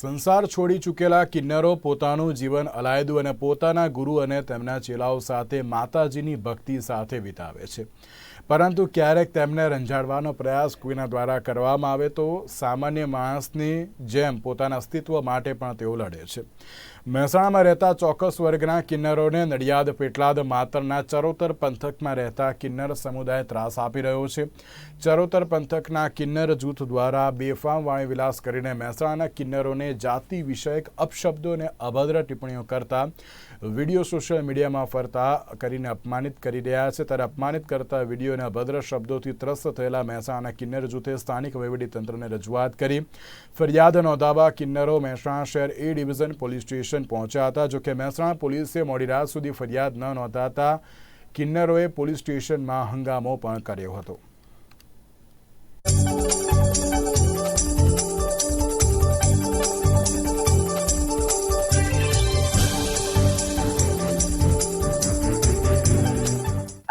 સંસાર છોડી ચૂકેલા કિન્નરો પોતાનું જીવન અલાયદું અને પોતાના ગુરુ અને તેમના ચેલાઓ સાથે માતાજીની ભક્તિ સાથે વિતાવે છે. પરંતુ ક્યારેક તેમને રંજાડવાનો પ્રયાસ કોઈના દ્વારા કરવામાં આવે તો સામાન્ય માણસની જેમ પોતાના અસ્તિત્વ માટે પણ તેઓ લડે છે. મહેસાણામાં રહેતા ચોક્કસ વર્ગના કિન્નરોને નડિયાદ, પેટલાદ, માતરના ચરોતર પંથકમાં રહેતા કિન્નર સમુદાય ત્રાસ આપી રહ્યો છે. ચરોતર પંથકના કિન્નર જૂથ દ્વારા બેફામ વાણી વિલાસ કરીને મહેસાણાના કિન્નરોને જાતિ વિષયક અપશબ્દો અને અભદ્ર ટિપ્પણીઓ કરતા વીડિયો સોશિયલ મીડિયામાં ફરતા કરીને અપમાનિત કરી રહ્યા છે. ત્યારે અપમાનિત કરતા વીડિયો અને અભદ્ર શબ્દોથી ત્રસ્ત થયેલા મહેસાણાના કિન્નર જૂથે સ્થાનિક વહીવટીતંત્રને રજૂઆત કરી. ફરિયાદ નોંધાવા કિન્નરો મહેસાણા શહેર એ ડિવિઝન પોલીસ સ્ટેશન પહોંચ્યા હતા જોકે મહેસાણા પોલીસે મોડી રાત સુધી ફરિયાદ ન નોંધાતા કિન્નરોએ પોલીસ સ્ટેશનમાં હંગામો પણ કર્યો હતો.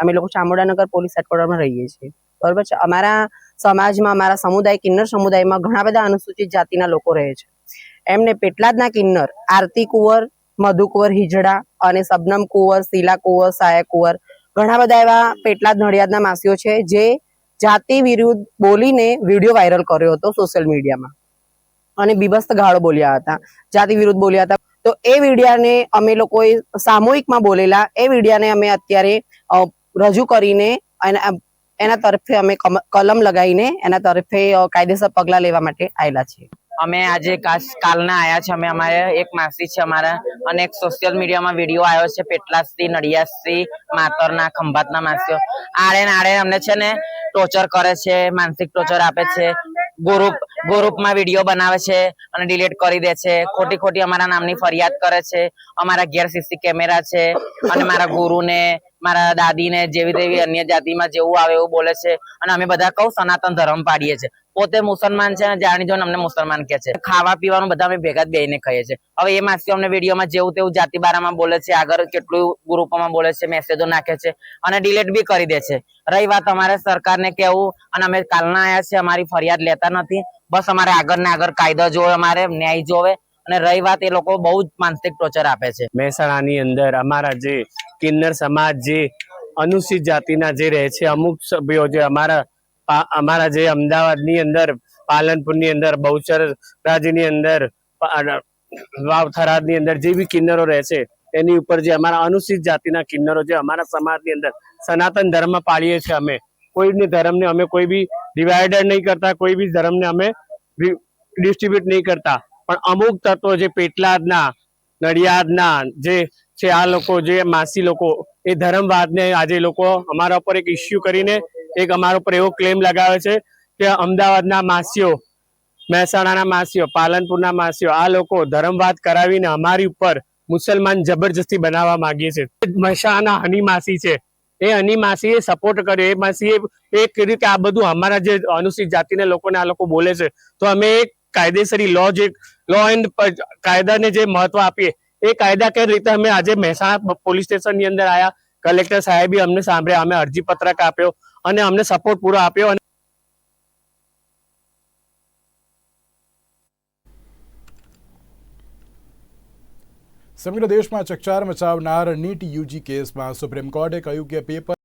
અમે લોકો ચામુંડાનગર પોલીસ હેડક્વાર્ટરમાં રહીએ છીએ. બરોબર છે? અમારા સમાજમાં, અમારા સમુદાય, કિન્નર સમુદાયમાં ઘણા બધા અનુસૂચિત જાતિના લોકો રહે છે. એમને પેટલાદના કિન્નર, આરતી કુંવર, મધુ કુંવર હિજડા અને સબનમ કુંવર, શીલા કુંવર, સાયા કુંવર, ઘણા બધા એવા પેટલાદ નડિયાદના માસીઓ છે જે જાતિ વિરુદ્ધ બોલીને વીડિયો વાયરલ કર્યો હતો સોશિયલ મીડિયામાં. અને બીભસ્ત ગાળો બોલ્યા હતા. જાતિ વિરુદ્ધ બોલ્યા હતા. તો એ વિડીયાને અમે લોકોએ સામૂહિકમાં બોલેલા. એ વિડીયાને અમે અત્યારે રજૂ કરીને એના એના તરફે અમે કલમ લગાવીને એના તરફે કાયદેસર પગલા લેવા માટે આવેલા છીએ. અમે આજે કાલના આયા છે. અમે અમારે એક માસી છે અમારા અને એક સોશિયલ મીડિયામાં વીડિયો આવ્યો છે. પેટલાસથી નડિયાદથી માતરના, ખંભાતના માસીઓ. આડે આડે અમને છે ને ટોર્ચર કરે છે, માનસિક ટોર્ચર આપે છે. ગ્રુપ ગ્રુપમાં વીડિયો બનાવે છે અને ડિલીટ કરી દે છે. ખોટી ખોટી અમારા નામની ફરિયાદ કરે છે. અમારા ઘેર સીસી કેમેરા છે અને મારા ગુરુને મારા દાદીને જેવી તેવી અન્ય જાતિમાં જેવું આવે એવું બોલે છે અને અમે બધા કહું સનાતન ધર્મ પાડીએ છે પોતે મુસલમાન છે અને જાણી જોઈને અમને મુસલમાન કે છે. ખાવા પીવાનું બધા અમે ભેગા જ બેહીને ખાઈએ છીએ. હવે એ માસી અમને વિડીયોમાં જેવું તેવું જાતિ બારામાં બોલે છે, આગળ કેટલું ગ્રુપોમાં બોલે છે મેસેજો નાખે છે અને ડિલીટ બી કરી દે છે. રહી વાત અમારે સરકારને કેવું અને અમે કાલના આયા છે અમારી ફરિયાદ લેતા નથી. બસ અમારે આગળ ને આગળ કાયદો જોવે, અમારે ન્યાય જોવે અને રહી વાત એ લોકો બહુ જ માનસિક ટોર્ચર આપે છે. મહેસાણાની અંદર અમારા જે કિન્નર સમાજ જે અનુસૂચિત જાતિના જે રહે છે, અમુક સભ્યો જે અમારા અમારા જે અમદાવાદની અંદર, પાલનપુરની અંદર બહુચર રાજ્યની અંદર વાવ અંદર જે બી કિન્નરો રહે છે, એની ઉપર જે અમારા અનુસૂચિત જાતિના કિન્નરો જે અમારા સમાજની અંદર સનાતન ધર્મ પાળીએ છીએ અમે. કોઈ ધર્મને અમે કોઈ બી ડિવાઈડર નહીં કરતા, કોઈ બી ધર્મને અમે ડિસ્ટ્રીબ્યુટ નહીં કરતા. પણ અમુક તત્વો જે પેટલાદના, નડિયાદના જે છે, આ લોકો જે માસી લોકો, એ ધર્મવાદને આજે લોકો અમારા ઉપર એક ઇસ્યુ કરીને એક અમારા ઉપર એવો ક્લેમ લગાવે છે કે અમદાવાદના માસીઓ, મહેસાણાના માસીઓ, પાલનપુરના માસીઓ, આ લોકો ધર્મવાદ કરાવીને અમારી ઉપર મુસલમાન જબરજસ્તી બનાવવા માંગીએ છે. મહેસાણાના હની છે. એ હની સપોર્ટ કર્યો. એ માસીએ એ કર્યું કે આ બધું અમારા જે અનુસૂચિત જાતિના લોકોને આ લોકો બોલે છે. તો અમે એક કાયદેસરી લો જે લો એન્ડ કાયદાને જે મહત્વ આપીએ એ કાયદા કઈ રીતે અમે આજે મહેસાણા પોલીસ સ્ટેશનની અંદર આયા, કલેક્ટર સાહેબે અમને સાંભળ્યા, અમે અરજી પત્રક આપ્યો અને અમને સપોર્ટ પૂરો આપ્યો અને સમગ્ર દેશમાં ચકચાર મચાવનાર નીટ યુજી કેસમાં સુપ્રીમ કોર્ટે કહ્યું કે પેપર